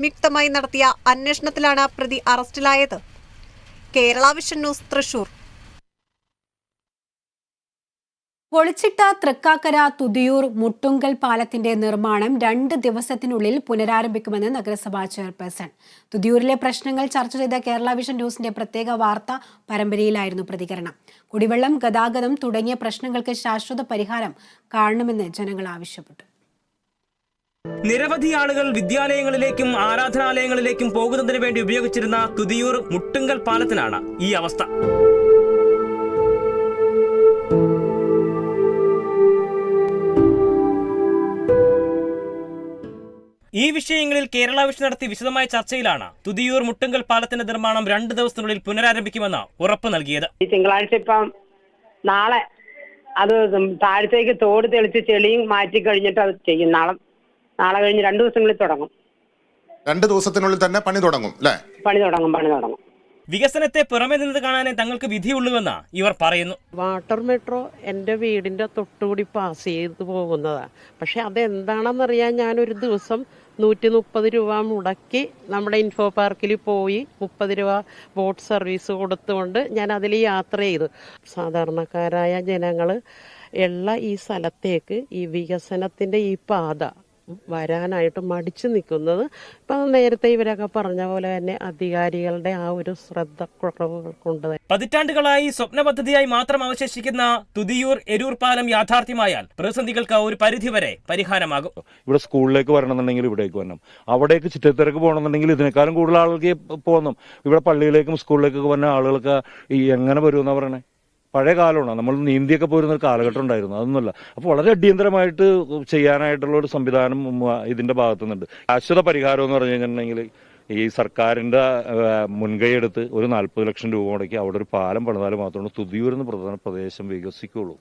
സംയുക്തമായി നടത്തിയ അന്വേഷണത്തിലാണ് പ്രതി അറസ്റ്റിലായത്. Kerala Vision News Thrissur. പൊളിച്ചിട്ട Thrikkakara Thuthiyoor Muttungal പാലത്തിന്റെ നിർമ്മാണം രണ്ട് ദിവസത്തിനുള്ളിൽ പുനരാരംഭിക്കുമെന്ന് നഗരസഭാ ചെയർപേഴ്സൺ. തുതിയൂരിലെ പ്രശ്നങ്ങൾ ചർച്ച ചെയ്ത കേരള വിഷൻ ന്യൂസിന്റെ പ്രത്യേക വാർത്താ പരമ്പരയിലായിരുന്നു പ്രതികരണം. കുടിവെള്ളം ഗതാഗതം തുടങ്ങിയ പ്രശ്നങ്ങൾക്ക് ശാശ്വത പരിഹാരം കാണണമെന്ന് ജനങ്ങൾ ആവശ്യപ്പെട്ടു. നിരവധി ആളുകൾ വിദ്യാലയങ്ങളിലേക്കും ആരാധനാലയങ്ങളിലേക്കും പോകുന്നതിന് വേണ്ടി ഉപയോഗിച്ചിരുന്ന തുതിയൂർ മുട്ടുങ്കൽ പാലത്തിനാണ് ഈ അവസ്ഥ. ഈ വിഷയങ്ങളിൽ കേരള വിഷൻ നടത്തിയ വിശദമായ ചർച്ചയിലാണ് തുതിയൂർ മുട്ടുങ്കൽ പാലത്തിന്റെ നിർമ്മാണം രണ്ട് ദിവസത്തിനുള്ളിൽ പുനരാരംഭിക്കുമെന്ന് ഉറപ്പ് നൽകിയത്. ഈ തിങ്കളാഴ്ച ഇപ്പം നാളെ അത് താഴത്തേക്ക് തോട് തെളിച്ച് ചെളിയും മാറ്റി കഴിഞ്ഞിട്ട് അത് ചെയ്യും. നാളെ നാളെ കഴിഞ്ഞ് രണ്ടു ദിവസങ്ങളിൽ തുടങ്ങും. രണ്ട് ദിവസത്തിനുള്ളിൽ തന്നെ പണി തുടങ്ങും അല്ലേ പണി തുടങ്ങും പണി തുടങ്ങും. വികസനത്തെ പുറമെ നിന്ന് കാണാനേ തങ്ങൾക്ക് വിധിയുള്ളൂവെന്ന ഇവർ പറയുന്നു. വാട്ടർ മെട്രോ എന്റെ വീടിന്റെ തൊട്ടുകൂടി പാസ് ചെയ്ത് പോകുന്നതാ. പക്ഷെ അതെന്താണെന്നറിയാൻ ഒരു ദിവസം നൂറ്റി മുപ്പത് രൂപ മുടക്കി നമ്മുടെ ഇൻഫോ പാർക്കിൽ പോയി മുപ്പത് രൂപ ബോട്ട് സർവീസ് കൊടുത്തുകൊണ്ട് ഞാൻ അതിൽ യാത്ര ചെയ്തു. സാധാരണക്കാരായ ജനങ്ങൾ ഉള്ള ഈ സ്ഥലത്തേക്ക് ഈ വികസനത്തിന്റെ ഈ പാത വരാനായിട്ട് മടിച്ചു നിൽക്കുന്നത്. ഇപ്പം നേരത്തെ ഇവരൊക്കെ പറഞ്ഞ പോലെ തന്നെ അധികാരികളുടെ ആ ഒരു ശ്രദ്ധ കുറവ് കൊണ്ട് പതിറ്റാണ്ടുകളായി സ്വപ്ന പദ്ധതിയായി മാത്രം അവശേഷിക്കുന്ന തുതിയൂർ എരൂർ പാലം യാഥാർത്ഥ്യമായാൽ പ്രതിസന്ധികൾക്ക് ഒരു പരിധിവരെ പരിഹാരമാകും. ഇവിടെ സ്കൂളിലേക്ക് വരണമെന്നുണ്ടെങ്കിൽ ഇവിടേക്ക് വരണം. അവിടേക്ക് ചുറ്റത്തിരക്ക് പോകണമെന്നുണ്ടെങ്കിൽ ഇതിനേക്കാളും കൂടുതൽ ആളുകൾക്ക് പോകണം. ഇവിടെ പള്ളിയിലേക്കും സ്കൂളിലേക്കൊക്കെ വന്ന ആളുകൾക്ക് ഈ എങ്ങനെ വരുമെന്നാണ് പറയണേ? പഴയ കാലമാണ്. നമ്മൾ നീന്തിയൊക്കെ പോരുന്ന ഒരു കാലഘട്ടം ഉണ്ടായിരുന്നു. അതൊന്നുമല്ല. അപ്പോൾ വളരെ അടിയന്തരമായിട്ട് ചെയ്യാനായിട്ടുള്ള ഒരു സംവിധാനം ഇതിന്റെ ഭാഗത്തു നിന്നുണ്ട് ശാശ്വത പരിഹാരം എന്ന് പറഞ്ഞു കഴിഞ്ഞിട്ടുണ്ടെങ്കിൽ ഈ സർക്കാരിന്റെ മുൻകൈയെടുത്ത് ഒരു നാൽപ്പത് ലക്ഷം രൂപ മുടക്കി അവിടെ ഒരു പാലം പണിതാൽ മാത്രമാണ് തുതിയൂർ എന്ന പ്രധാന പ്രദേശം വികസിക്കുള്ളൂ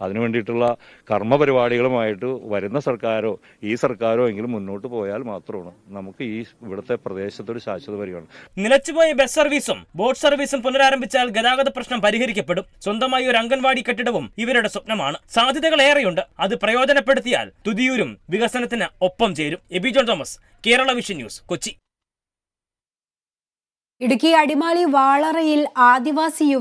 അതിനു വേണ്ടിയിട്ടുള്ള കർമ്മപരിപാടികളുമായിട്ട് വരുന്ന സർക്കാരോ ഈ സർക്കാരോ എങ്കിലും മുന്നോട്ട് പോയാൽ മാത്രമാണ് നമുക്ക് ഈ ഇവിടുത്തെ പ്രദേശത്തൊരു ശാശ്വത പരിഗണന നിലച്ചുപോയ ബസ് സർവീസും ബോട്ട് സർവീസും പുനരാരംഭിച്ചാൽ ഗതാഗത പ്രശ്നം പരിഹരിക്കപ്പെടും. സ്വന്തമായി ഒരു അംഗൻവാടി കെട്ടിടവും ഇവരുടെ സ്വപ്നമാണ്. സാധ്യതകൾ ഏറെയുണ്ട്. അത് പ്രയോജനപ്പെടുത്തിയാൽ തുതിയൂരും വികസനത്തിന് ഒപ്പം ചേരും. Eby John Thomas Kerala Vision News Kochi. Idukki Adimali വാളറയിൽ ആദിവാസി യുവതി